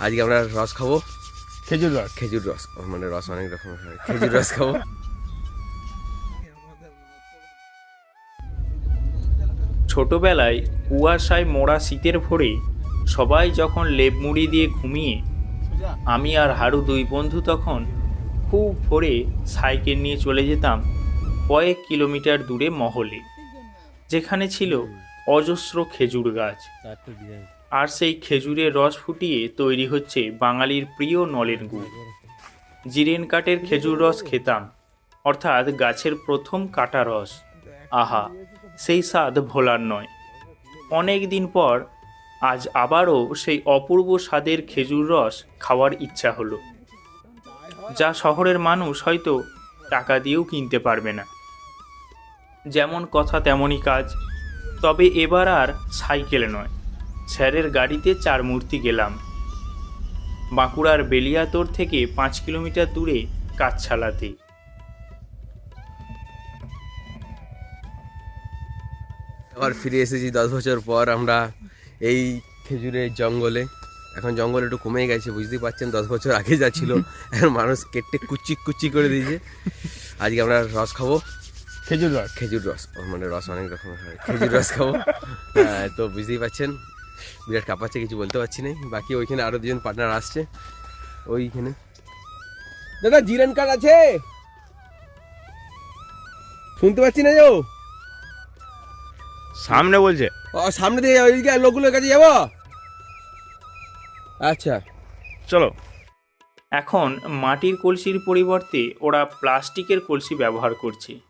আজকে আমরা রস খাব। খেজুর রস। খেজুর রস। মানে রস অনেক রকম হয়। খেজুর রস খাব। ছোটবেলায় কুয়াশায় মোড়া শীতের ভোরে সবাই যখন লেপ মুড়ি দিয়ে ঘুমিয়ে আমি আর হারু দুই বন্ধু তখন খুব ভোরে সাইকেল নিয়ে চলে যেতাম কয়েক কিলোমিটার দূরে মহলে যেখানে ছিল অজস্র খেজুর গাছ। আর সেই খেজুরের রস ফুটিয়ে তৈরি হচ্ছে বাঙালির প্রিয় নলেন গুড়। জিরেন কাঠের খেজুর রস খেতাম, অর্থাৎ গাছের প্রথম কাটা রস। আহা, সেই স্বাদ ভোলার নয়। অনেক দিন পর আজ আবারও সেই অপূর্ব স্বাদের খেজুর রস খাওয়ার ইচ্ছা হলো। যা শহরের মানুষ হয়তো টাকা দিয়েও কিনতে পারবে না। যেমন কথা তেমনই কাজ, তবে এবার আর সাইকেলে নয়। স্যারের গাড়িতে চার মূর্তি গেলাম। বাঁকুড়ার বেলিয়াতোর থেকে পাঁচ কিলোমিটার দূরে কাছছালাতে আবার ফিরে এসেছি দশ বছর পর আমরা এই খেজুরের জঙ্গলে। এখন জঙ্গল একটু কমে গেছে বুঝতেই পারছেন দশ বছর আগে যা ছিল এখন মানুষ কেটে কুচি কুচি করে দিয়েছে। আজকে আমরা রস খাব। খেজুর রস। খেজুর রস মানে রস অনেক রকম হয়। খেজুর রস খাব। হ্যাঁ, তো বুঝতেই পারছেন বিরাট কাঁপাচ্ছে কিছু বলতে পারছি না। বাকি ওইখানে আরও দুজন পার্টনার আসছে ওইখানে। দাদা জিরেন কার্ড আছে? শুনতে পাচ্ছি না যো সামনে বলছে। ও সামনে দিয়ে ওইদিকে লোকগুলোর কাছে যাব? আচ্ছা। চলো। এখন মাটির কলসির পরিবর্তে ওরা প্লাস্টিকের কলসি ব্যবহার করছে।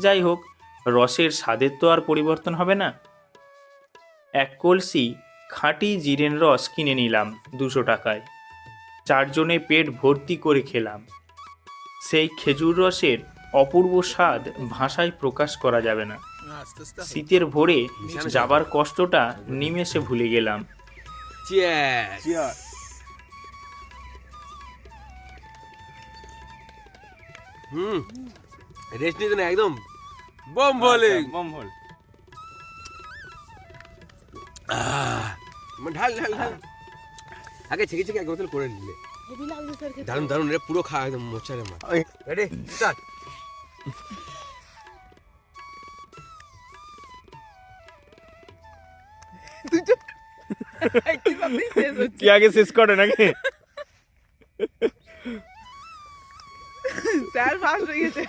যাই হোক রসের স্বাদের তো আর পরিবর্তন হবে না। এক কলসি খাঁটি জিরেন রস কিনে নিলাম দুশো টাকায়। চারজনে পেট ভর্তি করে খেলাম। সেই খেজুর রসের অপূর্ব স্বাদ ভাষায় প্রকাশ করা যাবে না। শীতের ভোরে যাবার কষ্টটা নিমেষে ভুলে গেলাম। হুম রেস্ট নিতে না একদম বম বলিং বম্বল ঢাল ঢাল ঢাল আগে ছেকে ছেকে এক বোতল করে নিলে দারুন দারুন রে পুরো খা একদম মোচারে মা রেডি স্টার্ট কি আগে শেষ করে নাকি স্যার ফার্স্ট হয়ে গেছে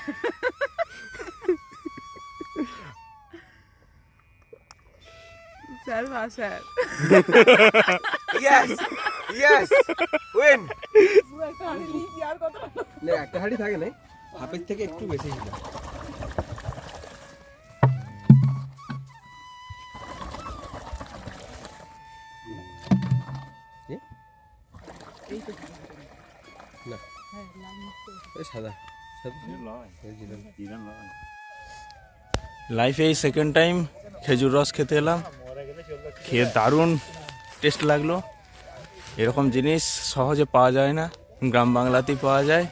sir first sir yes yes win একটা আমি লিখি আর কত না একটা হাড়ি থাকে না হাফের থেকে একটু বেশি ছিল এ? না এই সাদা লাইফে এই সেকেন্ড টাইম খেজুর রস খেতে এলাম। খেয়ে দারুণ টেস্ট লাগল। এরকম জিনিস সহজে পাওয়া যায় না, গ্রাম বাংলাতেই পাওয়া যায়।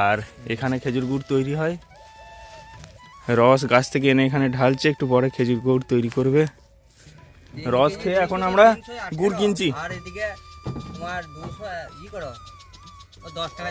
আর এখানে খেজুর গুড় তৈরি হয়। রস গাছ থেকে এনে এখানে ঢালছে, একটু পরে খেজুর গুড় তৈরি করবে। রস খেয়ে এখন আমরা গুড় কিনছি। আর এদিকে তোমার দুশো, ই করো, ও দশ টাকা